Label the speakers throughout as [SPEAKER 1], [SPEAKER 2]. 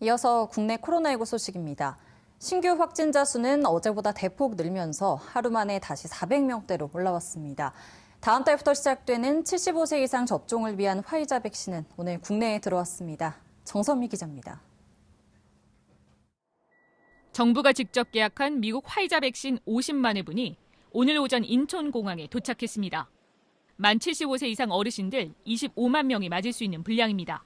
[SPEAKER 1] 이어서 국내 코로나19 소식입니다. 신규 확진자 수는 어제보다 대폭 늘면서 하루 만에 다시 400명대로 올라왔습니다. 다음 달부터 시작되는 75세 이상 접종을 위한 화이자 백신은 오늘 국내에 들어왔습니다. 정선미 기자입니다.
[SPEAKER 2] 정부가 직접 계약한 미국 화이자 백신 50만 회분이 오늘 오전 인천공항에 도착했습니다. 만 75세 이상 어르신들 25만 명이 맞을 수 있는 분량입니다.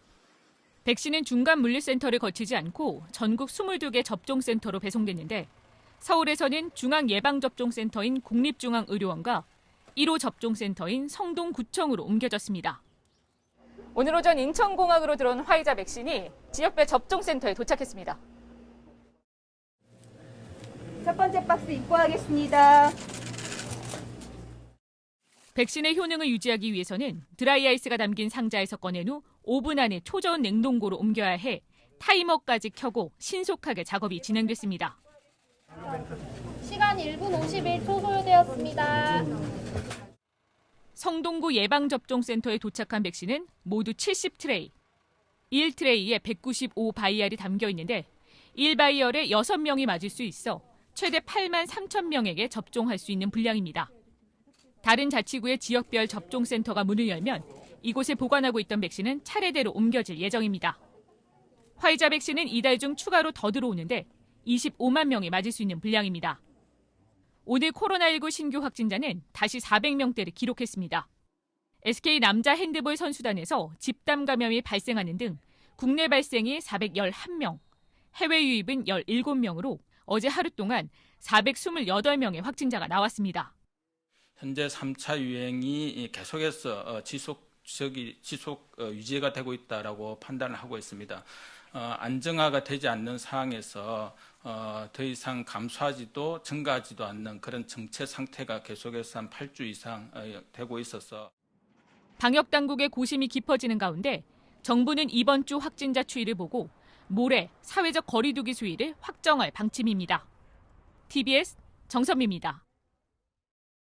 [SPEAKER 2] 백신은 중간 물류센터를 거치지 않고 전국 22개 접종센터로 배송됐는데 서울에서는 중앙예방접종센터인 국립중앙의료원과 1호 접종센터인 성동구청으로 옮겨졌습니다. 오늘 오전 인천공항으로 들어온 화이자 백신이 지역별 접종센터에 도착했습니다.
[SPEAKER 3] 첫 번째 박스 입고하겠습니다.
[SPEAKER 2] 백신의 효능을 유지하기 위해서는 드라이아이스가 담긴 상자에서 꺼낸 후 5분 안에 초저온 냉동고로 옮겨야 해 타이머까지 켜고 신속하게 작업이 진행됐습니다.
[SPEAKER 4] 시간 1분 51초 소요되었습니다.
[SPEAKER 2] 성동구 예방접종센터에 도착한 백신은 모두 70트레이. 1트레이에 195 바이알이 담겨 있는데 1 바이얼에 6명이 맞을 수 있어 최대 8만 3천 명에게 접종할 수 있는 분량입니다. 다른 자치구의 지역별 접종센터가 문을 열면 이곳에 보관하고 있던 백신은 차례대로 옮겨질 예정입니다. 화이자 백신은 이달 중 추가로 더 들어오는데 25만 명이 맞을 수 있는 분량입니다. 오늘 코로나19 신규 확진자는 다시 400명대를 기록했습니다. SK 남자 핸드볼 선수단에서 집단 감염이 발생하는 등 국내 발생이 411명, 해외 유입은 17명으로 어제 하루 동안 428명의 확진자가 나왔습니다.
[SPEAKER 5] 현재 3차 유행이 계속해서 어, 지속적이 지속 어, 유지가 되고 있다라고 판단을 하고 있습니다. 어, 안정화가 되지 않는 상황에서 어, 더 이상 감소하지도 증가하지도 않는 그런 정체 상태가 계속해서 한 8주 이상 어, 되고 있어서
[SPEAKER 2] 방역 당국의 고심이 깊어지는 가운데 정부는 이번 주 확진자 추이를 보고 모레 사회적 거리두기 수위를 확정할 방침입니다. TBS 정선미입니다.